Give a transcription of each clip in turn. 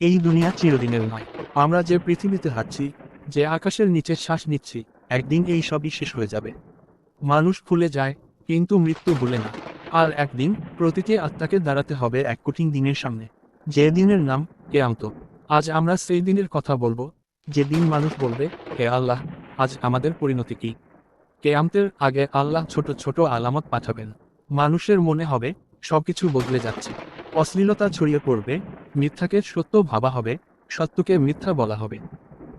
এই দুনিয়া চিরদিনের নয়। আমরা যে পৃথিবীতে হাঁটছি, যে আকাশের নিচে শ্বাস নিচ্ছি, একদিন এই সবই শেষ হয়ে যাবে। মানুষ ভুলে যায়, কিন্তু মৃত্যু ভুলে না। আর একদিন প্রতিটি আত্মাকে দাঁড়াতে হবে এক কঠিন দিনের সামনে। যে দিনের নাম কে কেয়ামত। আজ আমরা সেই দিনের কথা বলব যেদিন মানুষ বলবে, হে আল্লাহ, আজ আমাদের পরিণতি কি? কেয়ামতের আগে আল্লাহ ছোট ছোট আলামত পাঠাবেন। মানুষের মনে হবে, সবকিছু বদলে যাচ্ছে। অশ্লীলতা ছড়িয়ে পড়বে মিথ্যাকে সত্য ভাবা হবে, সত্যকে মিথ্যা বলা হবে।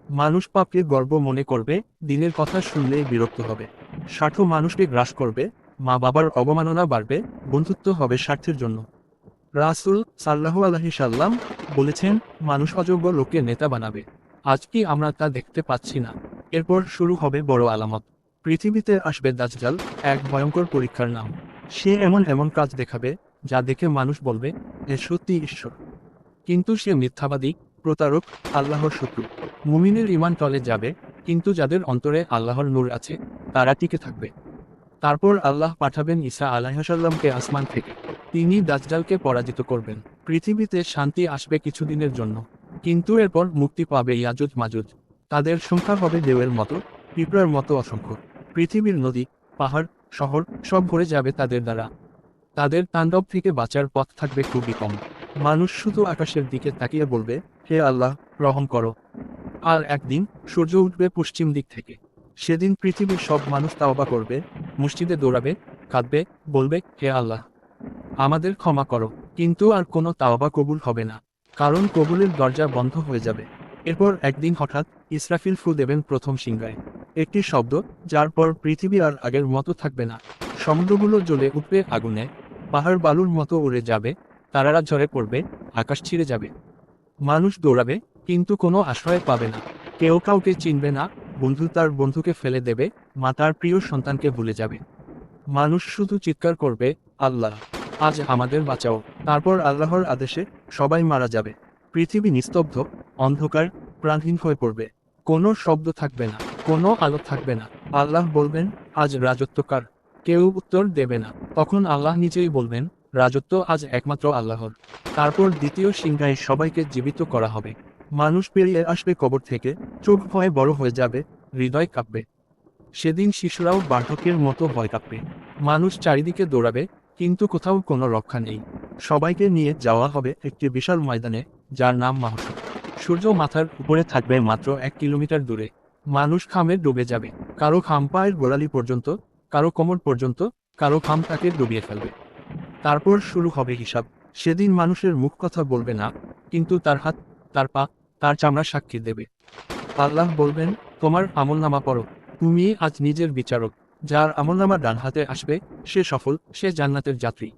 মানুষ পাপকে গর্ব মনে করবে, দিনের কথা শুনলেই বিরক্ত হবে। স্বার্থ মানুষকে গ্রাস করবে মা বাবার অবমাননা বাড়বে, বন্ধুত্ব হবে স্বার্থের জন্য। রাসুল সাল্লাহ আলহি সাল্লাম বলেছেন, মানুষ অযোগ্য লোককে নেতা বানাবে। আজ কি আমরা তা দেখতে পাচ্ছি না? এরপর শুরু হবে বড় আলামত। পৃথিবীতে আসবে দাজ্জাল, এক ভয়ঙ্কর পরীক্ষার নাম। সে এমন এমন কাজ দেখাবে, যা দেখে মানুষ বলবে, এ সত্যি ঈশ্বর। কিন্তু সে মিথ্যাবাদী, প্রতারক, আল্লাহর শত্রু। মুমিনের ইমান টলে যাবে, কিন্তু যাদের অন্তরে আল্লাহর নূর আছে, তারা টিকে থাকবে। তারপর আল্লাহ পাঠাবেন ঈসা আলাইসাল্লামকে আসমান থেকে। তিনি দাজ্জালকে পরাজিত করবেন। পৃথিবীতে শান্তি আসবে কিছুদিনের জন্য। কিন্তু এরপর মুক্তি পাবে ইয়াজুজ মাজুজ তাদের সংখ্যা হবে দেওয়ের মতো, পিঁপড়ার মতো অসংখ্য। পৃথিবীর নদী, পাহাড়, শহর সব ভরে যাবে তাদের দ্বারা। তাদের তাণ্ডব থেকে বাঁচার পথ থাকবে খুবই কম। মানুষ শুধু আকাশের দিকে তাকিয়ে বলবে, হে আল্লাহ রহম করো। আর একদিন সূর্য উঠবে পশ্চিম দিক থেকে। সেদিন পৃথিবীর সব মানুষ তাওবা করবে, মসজিদে দৌড়াবে, কাঁদবে, বলবে, হে আল্লাহ, আমাদের ক্ষমা করো। কিন্তু আর কোনো তাওবা কবুল হবে না, কারণ কবুলের দরজা বন্ধ হয়ে যাবে। এরপর একদিন হঠাৎ ইসরাফিল ফু দেবেন প্রথম সিংহায়। একটি শব্দ, যার পর পৃথিবী আর আগের মতো থাকবে না। সমুদ্রগুলো জ্বলে উঠবে, আগুনে। পাহাড় বালুর মতো উড়ে যাবে তারারা ঝরে পড়বে, আকাশ ছিঁড়ে যাবে। মানুষ দৌড়াবে, কিন্তু কোনো আশ্রয় পাবে না। কেউ কাউকে চিনবে না, বন্ধু তার বন্ধুকে ফেলে দেবে, মা তার প্রিয় সন্তানকে ভুলে যাবে। মানুষ শুধু চিৎকার করবে, আল্লাহ, আজ আমাদের বাঁচাও। তারপর আল্লাহর আদেশে সবাই মারা যাবে। পৃথিবী নিস্তব্ধ, অন্ধকার, প্রাণহীন হয়ে পড়বে। কোনো শব্দ থাকবে না, কোনো আলো থাকবে না। আল্লাহ বলবেন, আজ রাজত্বকার কেউ উত্তর দেবে না। তখন আল্লাহ নিজেই বলবেন রাজত্ব আজ একমাত্র আল্লাহর। তারপর দ্বিতীয় সিংহায় সবাইকে জীবিত করা হবে। মানুষ পেরিয়ে আসবে কবর থেকে, চোখ ভয়ে বড় হয়ে যাবে, হৃদয় কাঁপবে। সেদিন শিশুরাও বার্ধক্যের মতো ভয় কাঁপবে। মানুষ চারিদিকে দৌড়াবে, কিন্তু কোথাও কোনো রক্ষা নেই। সবাইকে নিয়ে যাওয়া হবে একটি বিশাল ময়দানে, যার নাম মাহসর সূর্য মাথার উপরে থাকবে মাত্র এক কিলোমিটার দূরে। মানুষ খামে ডুবে যাবে। কারও খাম পায়ের গোড়ালি পর্যন্ত, কারও কোমর পর্যন্ত, কারও খাম তাকে ডুবিয়ে ফেলবে। তারপর শুরু হবে হিসাব। সেদিন মানুষের মুখ কথা বলবে না, কিন্তু তার হাত, তার পা, তার চামড়া সাক্ষী দেবে। আল্লাহ বলবেন, তোমার আমলনামা পড়ো। তুমি আজ নিজের বিচারক, যার আমলনামা ডান হাতে আসবে, সে সফল, সে জান্নাতের যাত্রী।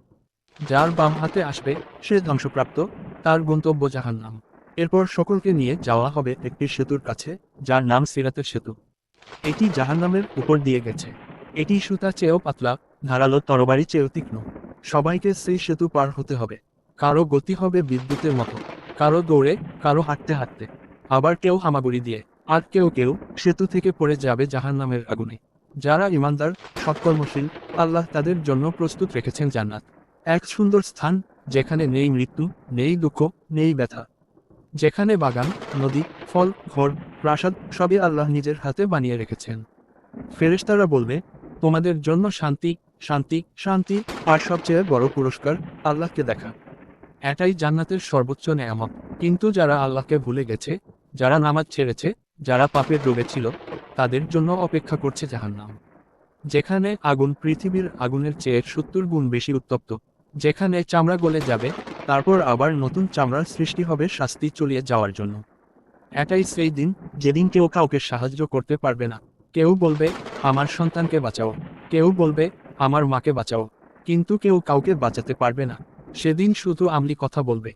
যার বাম হাতে আসবে, সে ধ্বংসপ্রাপ্ত, তার গন্তব্য জাহান্নাম। এরপর সকলকে নিয়ে যাওয়া হবে একটি সেতুর কাছে, যার নাম সিরাতের সেতু। এটি জাহান্নামের উপর দিয়ে গেছে। এটি সুতা চেয়েও পাতলা, ধারালো তরবারি চেয়েও তীক্ষ্ণ। সবাইকে সেই সেতু পার হতে হবে। কারও গতি হবে বিদ্যুতের মতো, কারও দৌড়ে, কারও হাঁটতে হাঁটতে। আবার কেউ হামাগুড়ি দিয়ে, আর কেউ কেউ সেতু থেকে পড়ে যাবে জাহান্নামের আগুনে। যারা ইমানদার, সৎকর্মশীল, আল্লাহ তাদের জন্য প্রস্তুত রেখেছেন জান্নাত। এক সুন্দর স্থান, যেখানে নেই মৃত্যু, নেই দুঃখ, নেই ব্যথা। যেখানে বাগান, নদী, ফল, ঘর, প্রাসাদ, সবই আল্লাহ নিজের হাতে বানিয়ে রেখেছেন। ফেরেশতারা বলবে, তোমাদের জন্য শান্তি শান্তি শান্তি, আর সবচেয়ে বড় পুরস্কার, আল্লাহকে দেখা। এটাই জান্নাতের সর্বোচ্চ নেয়ামত। কিন্তু যারা আল্লাহকে ভুলে গেছে, যারা নামাজ ছেড়েছে, যারা পাপে ডুবেছিল তাদের জন্য অপেক্ষা করছে জাহান্নাম। যেখানে আগুন পৃথিবীর আগুনের চেয়ে সত্তর গুণ বেশি উত্তপ্ত। যেখানে চামড়া গলে যাবে, তারপর আবার নতুন চামড়ার সৃষ্টি হবে শাস্তি চলিয়ে যাওয়ার জন্য। এটাই সেই দিন, যেদিন কেউ কাউকে সাহায্য করতে পারবে না। কেউ বলবে, আমার সন্তানকে বাঁচাও। কেউ বলবে আমার মাকে বাঁচাও। কিন্তু কেউ কাউকে বাঁচাতে পারবে না। সেদিন শুধু আমলি কথা বলবে।